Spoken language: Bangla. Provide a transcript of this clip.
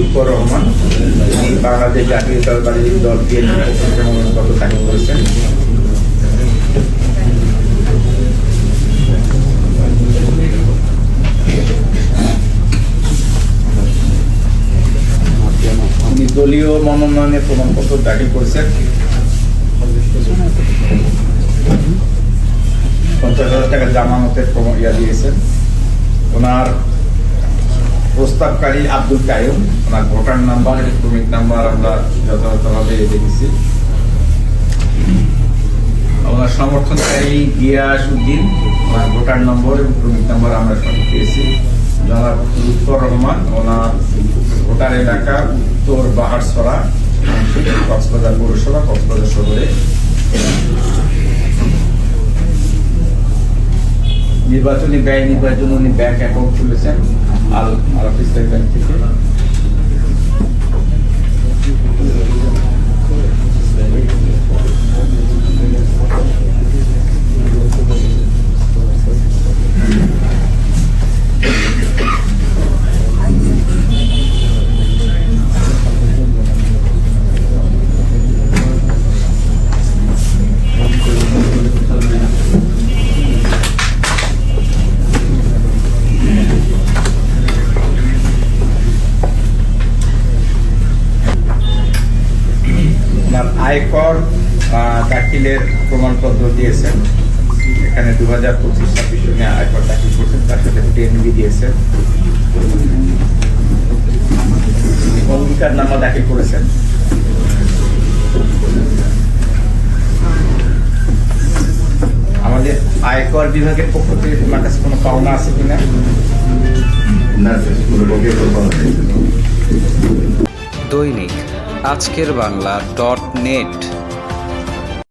লুৎফর রহমান তিনি বাংলাদেশ জাতীয়তাবাদী দল বিএনপি মনোনয়নপত্র দাখিল করেছেন। দলীয় মনোনয়নের প্রমাণপত্র দাখিল করেছেন। পঞ্চাশ হাজার টাকা জামানতের ইয়া দিয়েছেন। ওনার প্রস্তাবকারী আব্দুল কায়ুম ওনার ভোটার নাম্বার, ইলেকট্রনিক নাম্বার আমরা যথাযথভাবে দেখেছি। ওনার সমর্থনকারী গিয়াস উদ্দিন, ওনার ভোটার নম্বর এবং ক্রমিক নাম্বার আমরা সঠিক পেয়েছি। জনাব লুৎফর রহমান, ওনার ভোটার এলাকা উত্তর বাহারসরা কক্সবাজার পৌরসভা, কক্সবাজার শহরে। নির্বাচনী ব্যয় নির্বাচন উনি ব্যাংক অ্যাকাউন্ট খুলেছেন আল অফিস ইসলামী ব্যাংক থেকে আয়কর আহ, দাখিলের প্রমাণপত্র দিয়েছেন। এখানে দু হাজার পঁচিশ ছাব্বিশ সনে আয়কর দাখিল করছেন তার সাথে টিএনবি দিয়েছেন। অঙ্গীকার নামা দাখিল করেছেন। আমাদের আয়কর বিভাগের পক্ষ থেকে তোমার কাছে কোনো পাওনা আছে কিনা। দৈনিক আজকের বাংলা ডট নেট।